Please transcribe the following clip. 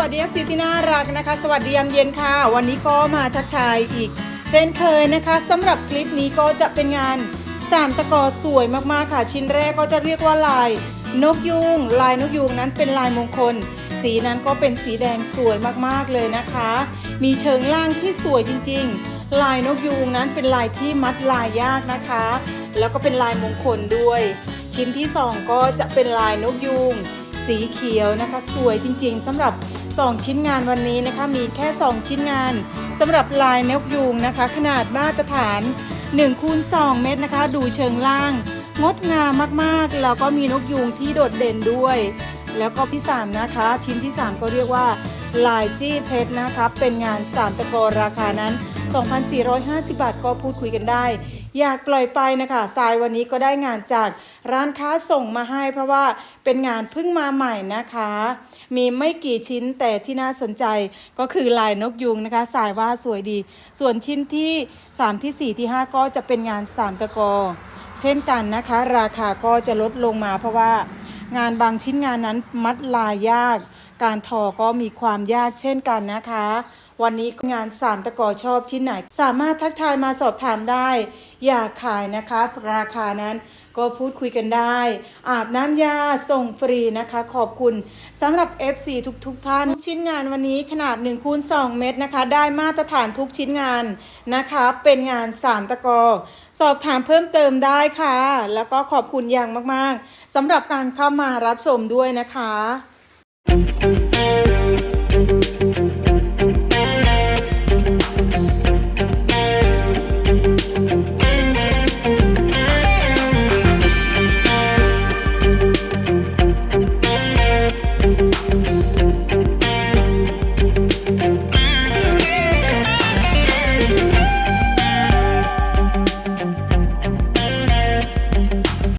FC ที่น่ารักนะคะ สวัสดียามเย็นค่ะ วันนี้ก็มาทักทายอีก เช่นเคยนะคะสำหรับคลิปนี้ก็จะเป็นงานสามตะกอสวยมากๆค่ะ ชิ้นแรกก็จะเรียกว่าลายนกยูงลายนกยูงนั้นเป็นลายมงคล สีนั้นก็เป็นสีแดงสวยมากๆเลยนะคะ มีเชิงล่างที่สวยจริง ๆ ลายนกยูงนั้นเป็นลายที่มัดลายยากนะคะ แล้วก็เป็นลายมงคลด้วย ชิ้นที่สองก็จะเป็นลายนกยูงสีเขียวนะคะ สวยจริงๆสำหรับ 2 ชิ้นงานวันนี้นะคะมีแค่ 2 ชิ้นงานสำหรับลายนกยูงนะคะ ขนาดมาตรฐาน1คูณ2เมตรนะคะ ดูเชิงล่าง งดงามมากๆ แล้วก็มีนกยูงที่โดดเด่นด้วย แล้วก็ที่3นะคะ ชิ้นที่ 3 ก็เรียกว่าลายจี้เพชรนะคะ เป็นงาน3ตะกอราคานั้น 2,450 บาทก็พูดคุยกันได้ อยากปล่อยไปนะคะทรายวันนี้ก็ได้งานจากร้านค้าส่งมาให้ เพราะว่าเป็นงานเพิ่งมาใหม่นะคะ มีไม่กี่ชิ้นแต่ที่น่าสนใจก็คือลายนกยุงนะคะสายว่าสวยดี ส่วนชิ้นที่ 3 ที่ 4 ที่ 5 ก็จะเป็นงาน3ตะกอเช่นกันนะคะ ราคาก็จะลดลงมาเพราะว่างานบางชิ้นงานนั้นมัดลายยาก การทอก็มีความยากเช่นกันนะคะ วันนี้งานสามตะกอชอบชิ้นไหน สามารถทักทายมาสอบถามได้ อยากขายนะคะ ราคานั้นก็พูดคุยกันได้ อาบน้ำยาส่งฟรีนะคะ ขอบคุณสำหรับ FC ทุกๆทท่าน ทุกชิ้นงานวันนี้ขนาด1คูณ2เมตรนะคะ ได้มาตรฐานทุกชิ้นงานนะคะ เป็นงาน 3 ตะกอ สอบถามเพิ่มเติมได้ค่ะ แล้วก็ขอบคุณอย่างมากๆสำหรับการเข้ามารับชมด้วยนะคะ